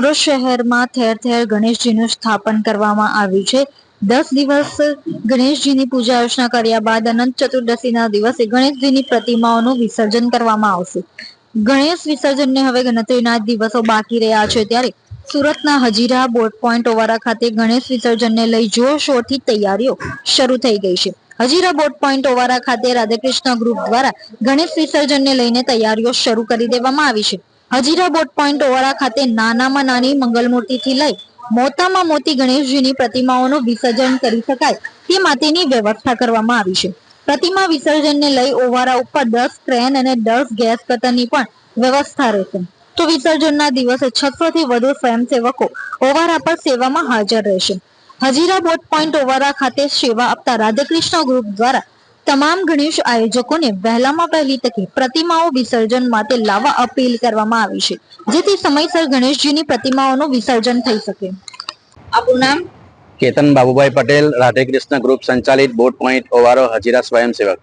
સુરત શહેરમાં ઠેર ઠેર ગણેશજીનું સ્થાપન કરવામાં આવ્યું છે. દસ દિવસ ગણેશજીની પૂજા અર્ચના કર્યા બાદ અનંત ચતુર્દશીના દિવસે ગણેશજીની પ્રતિમાઓનું વિસર્જન કરવામાં આવશે. ગણેશ વિસર્જનને હવે ગણતરીના દિવસો બાકી રહ્યા છે ત્યારે સુરતના હજીરા બોટ પોઈન્ટ ઓવારા ખાતે ગણેશ વિસર્જનને લઈ જોરશોરથી તૈયારીઓ શરૂ થઈ ગઈ છે. હજીરા બોટ પોઈન્ટ ઓવારા ખાતે રાધાકૃષ્ણ ગ્રુપ દ્વારા ગણેશ વિસર્જનને લઈને તૈયારીઓ શરૂ કરી દેવામાં આવી છે. હજીરા બોટ પોઈન્ટ ઓવાળા ખાતે નાનામાં નાની મંગલ મૂર્તિથી લઈ મોટામાં મોટી ગણેશજીની પ્રતિમાઓનું વિસર્જન કરી શકાય તે માટેની વ્યવસ્થા કરવામાં આવી છે. પ્રતિમા વિસર્જનને લઈ ઓવારા ઉપર દસ ક્રેન અને દસ ગેસ કટરની પણ વ્યવસ્થા રહેશે. તો વિસર્જનના દિવસે છસો થી વધુ સ્વયંસેવકો ઓવારા પર સેવામાં હાજર રહેશે. હજીરા બોટ પોઈન્ટ ઓવારા ખાતે સેવા આપતા રાધાકૃષ્ણ ગ્રુપ દ્વારા તમામ ગણેશ આયોજકોને વહેલામાં વહેલી તકે પ્રતિમાઓ વિસર્જન માટે લાવવા અપીલ કરવામાં આવી છે જેથી સમયસર ગણેશજીની પ્રતિમાઓનું વિસર્જન થઈ શકે. આપણું નામ? કેતન બાબુભાઈ પટેલ રાધે કૃષ્ણ ગ્રુપ સંચાલિત બોટ પોઈન્ટ ઓવારો હજીરા સ્વયંસેવક.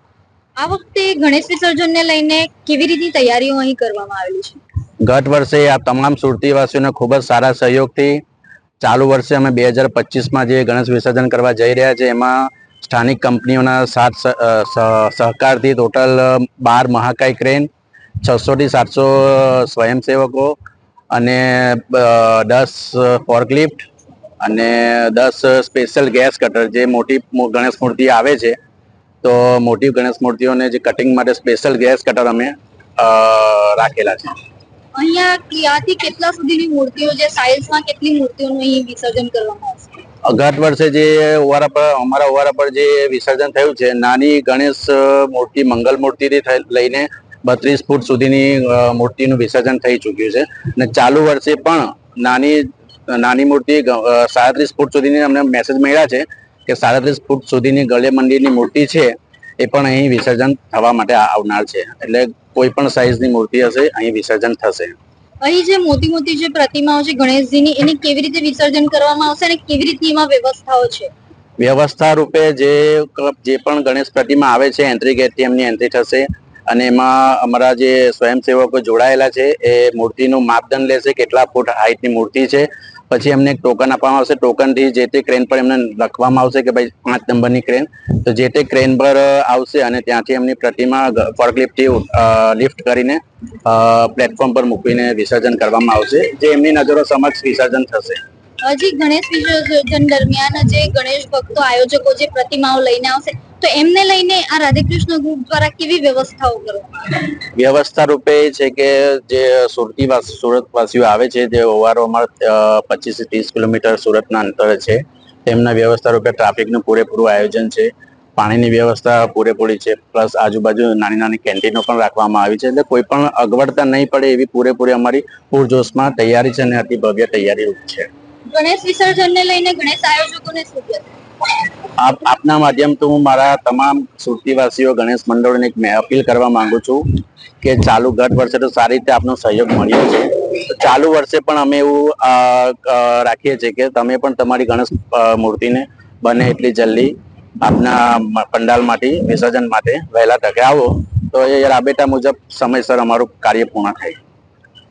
આ વખતે ગણેશ વિસર્જનને લઈને કેવી રીતની તૈયારીઓ અહીં કરવામાં આવેલી છે? ગત વર્ષે આ તમામ સુરતીવાસીઓને ખૂબ જ સારા સહયોગથી ચાલુ વર્ષે અમે બે હજાર પચીસમાં જે ગણેશ વિસર્જન કરવા જઈ રહ્યા છે એમાં સ્થાનિક કંપનીઓના સાથ સહકારથી ટોટલ બાર મહાકાય ક્રેન છસોથી સાતસો સ્વયંસેવકો અને દસ ફોર્કલિફ્ટ અને દસ સ્પેશિયલ ગેસ કટર જે મોટી ગણેશ મૂર્તિ આવે છે. તો મોટી ગણેશ મૂર્તિઓને જે કટિંગ માટે સ્પેશિયલ ગેસ કટર અમે રાખેલા છે. અહીંયા ક્યાંથી કેટલા સુધીની મૂર્તિઓ જે સાઇઝમાં કેટલી મૂર્તિઓનું અહીં વિસર્જન કરવામાં આવશે ગત વર્ષે જે ઓવારા પર, અમારા ઓવારા પર જે વિસર્જન થયું છે, નાની ગણેશ મૂર્તિ, મંગલ મૂર્તિથી લઈને બત્રીસ ફૂટ સુધીની મૂર્તિનું વિસર્જન થઈ ચૂક્યું છે. અને ચાલુ વર્ષે પણ નાની નાની મૂર્તિ સાડત્રીસ ફૂટ સુધીની અમને મેસેજ મળ્યા છે કે સાડત્રીસ ફૂટ સુધીની ગળે મંદિરની મૂર્તિ છે, એ પણ અહીં વિસર્જન થવા માટે આવનાર છે. એટલે કોઈ પણ સાઇઝની મૂર્તિ હશે, અહીં વિસર્જન થશે. અહીં જે મોટી મોટી જે પ્રતિમાઓ છે ગણેશજીની, એને કેવી રીતે વિસર્જન કરવામાં આવશે અને કેવી રીતની એમાં વ્યવસ્થાઓ છે? વ્યવસ્થા રૂપે જે જે પણ ગણેશ પ્રતિમા આવે છે એન્ટ્રી ગેટથી એમની એન્ટ્રી થશે. અને એમાં અમારા જે સ્વયંસેવકો જોડાયેલા છે, એ મૂર્તિનું માપદંડ લેશે, કેટલા ફૂટ હાઈટની મૂર્તિ છે. પછી એમને એક ટોકન આપવામાં આવશે. ટોકનથી જે તે ક્રેન પર એમને લખવામાં આવશે કે ભાઈ પાંચ નંબરની ક્રેન તો જે તે ક્રેન પર આવશે અને ત્યાંથી એમની પ્રતિમા ફોર્કલિફ્ટથી લિફ્ટ કરીને પ્લેટફોર્મ પર મૂકીને વિસર્જન કરવામાં આવશે. જે એમની નજરો સમક્ષ વિસર્જન થશે. હજી ગણેશ વિસર્જન દરમિયાન જે ગણેશ ભક્તો આયોજકો જે પ્રતિમાઓ લઈને આવશે તો એમને લઈને આ રાધાકૃષ્ણ ગ્રુપ દ્વારા કેવી વ્યવસ્થાઓ કરવામાં વ્યવસ્થા રૂપે છે કે જે સુરતી સુરતવાસીઓ આવે છે જે ઓવારો અમારા પચીસ ત્રીસ કિલોમીટર સુરતના અંતરે છે તેમના વ્યવસ્થા રૂપે ટ્રાફિકનું પૂરેપૂરું આયોજન છે પાણીની વ્યવસ્થા પૂરેપૂરી છે પ્લસ આજુબાજુ નાની નાની કેન્ટીનો પણ રાખવામાં આવી છે એટલે કોઈ પણ અગવડતા નહીં પડે એવી પૂરેપૂરી અમારી પૂરજોશમાં તૈયારી છે અને અતિ ભવ્ય તૈયારી છે ગણેશ વિસર્જનને લઈને ગણેશ આયોજકોને શું? આપ આપના માધ્યમથી હું મારા તમામ સુરતીવાસીઓ, ગણેશ મંડળોને એક અપીલ કરવા માંગુ છું કે ચાલુ ગત વર્ષે તો સારી રીતે આપનો સહયોગ મળ્યો છે. ચાલુ વર્ષે પણ અમે એવું રાખીએ છીએ કે તમે પણ તમારી ગણેશ મૂર્તિને બને એટલી જલ્દી આપના પંડાલમાંથી, વિસર્જન માટે વહેલા તકે આવો. તો એ રાબેટા મુજબ સમયસર અમારું કાર્ય પૂર્ણ થાય.